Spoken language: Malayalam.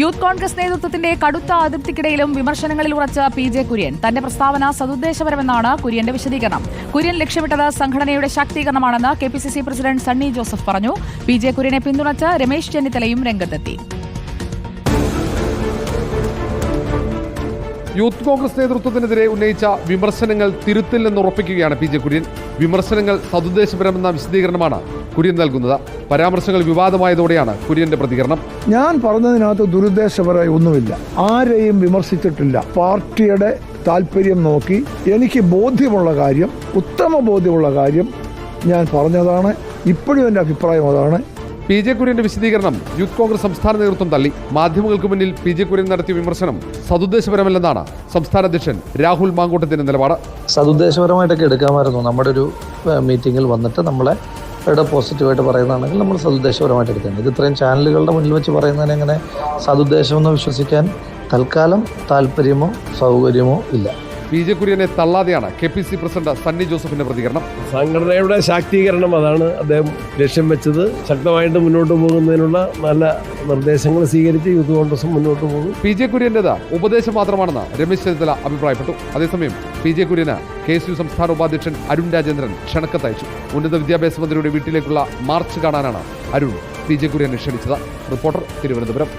യൂത്ത് കോൺഗ്രസ് നേതൃത്വത്തിന്റെ കടുത്ത അതിർത്തിക്കിടയിലും വിമർശനങ്ങളിൽ ഉറച്ച പി ജെ കുര്യൻ. തന്റെ പ്രസ്താവന സതുദ്ദേശപരമെന്നാണ് കുര്യന്റെ വിശദീകരണം. കുര്യൻ ലക്ഷ്യമിട്ടത് സംഘടനയുടെ ശാക്തീകരണമാണെന്ന് K P C C president Sunny Joseph പറഞ്ഞു. പി ജെ കുര്യനെ പിന്തുണച്ച് രമേശ് ചെന്നിത്തലയും രംഗത്തെത്തി. യൂത്ത് കോൺഗ്രസ് നേതൃത്വത്തിനെതിരെ ഉന്നയിച്ച വിമർശനങ്ങൾ തിരുത്തില്ലെന്ന് ഉറപ്പിക്കുകയാണ് പി ജെ കുര്യൻ. വിമർശനങ്ങൾ സതുദ്ദേശപരമെന്ന വിശദീകരണമാണ് കുര്യൻ നൽകുന്നത്. പരാമർശങ്ങൾ വിവാദമായതോടെയാണ് കുര്യന്റെ പ്രതികരണം. ഞാൻ പറഞ്ഞതിനകത്ത് ദുരുദ്ദേശപരമായി ഒന്നുമില്ല. ആരെയും വിമർശിച്ചിട്ടില്ല. പാർട്ടിയുടെ താല്പര്യം നോക്കി എനിക്ക് ബോധ്യമുള്ള കാര്യം ഉത്തമ ബോധ്യമുള്ള കാര്യം ഞാൻ പറഞ്ഞതാണ്. ഇപ്പോഴും എന്റെ അഭിപ്രായം അതാണ്. പി ജെ കുര്യന്റെ വിശദീകരണം യൂത്ത് കോൺഗ്രസ് സംസ്ഥാന നേതൃത്വം തള്ളി. മാധ്യമങ്ങൾക്ക് മുന്നിൽ പി ജെ കുര്യൻ നടത്തിയ വിമർശനം സതുദ്ദേശപരമല്ലെന്നാണ് സംസ്ഥാന അധ്യക്ഷൻ രാഹുൽ മാങ്കോട്ടത്തിന്റെ നിലപാട്. സതുദ്ദേശപരമായിട്ടൊക്കെ എടുക്കാമായിരുന്നു. നമ്മുടെ ഒരു മീറ്റിംഗിൽ വന്നിട്ട് നമ്മളെ ഇവിടെ പോസിറ്റീവായിട്ട് പറയുന്നതാണെങ്കിൽ നമ്മൾ സതുദ്ദേശപരമായിട്ട് എടുക്കുന്നത്. ഇത് ഇത്രയും ചാനലുകളുടെ മുന്നിൽ വെച്ച് പറയുന്നതിന് എങ്ങനെ സതുദ്ദേശമെന്ന് വിശ്വസിക്കാൻ തൽക്കാലം താല്പര്യമോ സൗകര്യമോ ഇല്ല. പി ജെ കുര്യനെ തള്ളാതെയാണ് K P C president Sunny ജോസഫിന്റെ പ്രതികരണം. സംഘടനയുടെ ശാക്തീകരണം അതാണ് അദ്ദേഹം ലക്ഷ്യം വെച്ചത്. ശക്തമായിട്ട് മുന്നോട്ട് പോകുന്നതിനുള്ള നല്ല നിർദ്ദേശങ്ങൾ സ്വീകരിച്ച് യൂത്ത് കോൺഗ്രസും മുന്നോട്ട് പോകും. പി ജെ കുര്യന്റേത് ഉപദേശം മാത്രമാണെന്ന് രമേശ് ചെന്നിത്തല അഭിപ്രായപ്പെട്ടു. അതേസമയം പി ജെ കുര്യന് കെ എസ് യു സംസ്ഥാന ഉപാധ്യക്ഷൻ അരുൺ രാജേന്ദ്രൻ ക്ഷണക്കത്തയച്ചു. ഉന്നത വിദ്യാഭ്യാസ മന്ത്രിയുടെ വീട്ടിലേക്കുള്ള മാർച്ച് കാണാനാണ് അരുൺ പി ജെ കുര്യനെ ക്ഷണിച്ചത്. റിപ്പോർട്ടർ തിരുവനന്തപുരം.